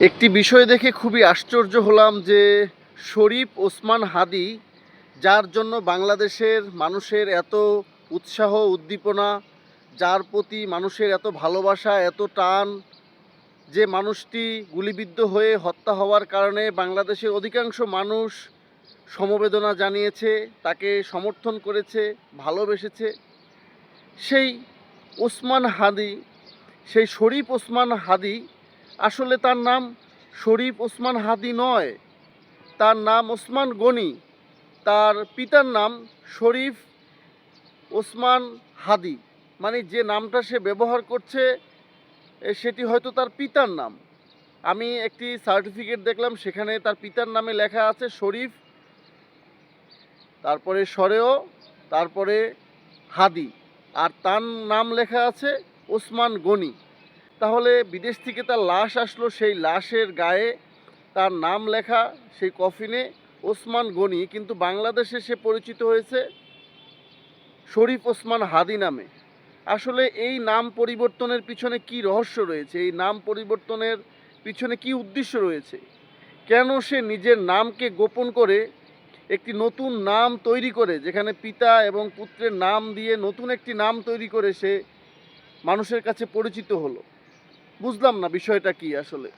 একটি বিষয় দেখে খুবই আশ্চর্য হলাম যে শরীফ ওসমান হাদি, যার জন্য বাংলাদেশের মানুষের এত উৎসাহ, উদ্দীপনা, যার প্রতি মানুষের এত ভালোবাসা, এত টান, যে মানুষটি গুলিবিদ্ধ হয়ে হত্যা হওয়ার কারণে বাংলাদেশের অধিকাংশ মানুষ সমবেদনা জানিয়েছে, তাকে সমর্থন করেছে, ভালোবেসেছে। সেই ওসমান হাদি, সেই শরীফ ওসমান হাদি আসলে তার নাম শরীফ ওসমান হাদি নয়। তার নাম ওসমান গনি। তার পিতার নাম শরীফ ওসমান হাদি। মানে যে নামটা সে ব্যবহার করছে সেটি হয়তো তার পিতার নাম। আমি একটি সার্টিফিকেট দেখলাম, সেখানে তার পিতার নামে লেখা আছে শরীফ, তারপরে সরেও, তারপরে হাদি। আর তার নাম লেখা আছে ওসমান গনি। তাহলে বিদেশ থেকে তার লাশ আসলো, সেই লাশের গায়ে তার নাম লেখা, সেই কফিনে ওসমান গনি, কিন্তু বাংলাদেশে সে পরিচিত হয়েছে শরীফ ওসমান হাদি নামে। আসলে এই নাম পরিবর্তনের পিছনে কি রহস্য রয়েছে? এই নাম পরিবর্তনের পিছনে কি উদ্দেশ্য রয়েছে? কেন সে নিজের নামকে গোপন করে একটি নতুন নাম তৈরি করে, যেখানে পিতা এবং পুত্রের নাম দিয়ে নতুন একটি নাম তৈরি করে সে মানুষের কাছে পরিচিত হলো? বুঝলাম না বিষয়টা কি আসলে।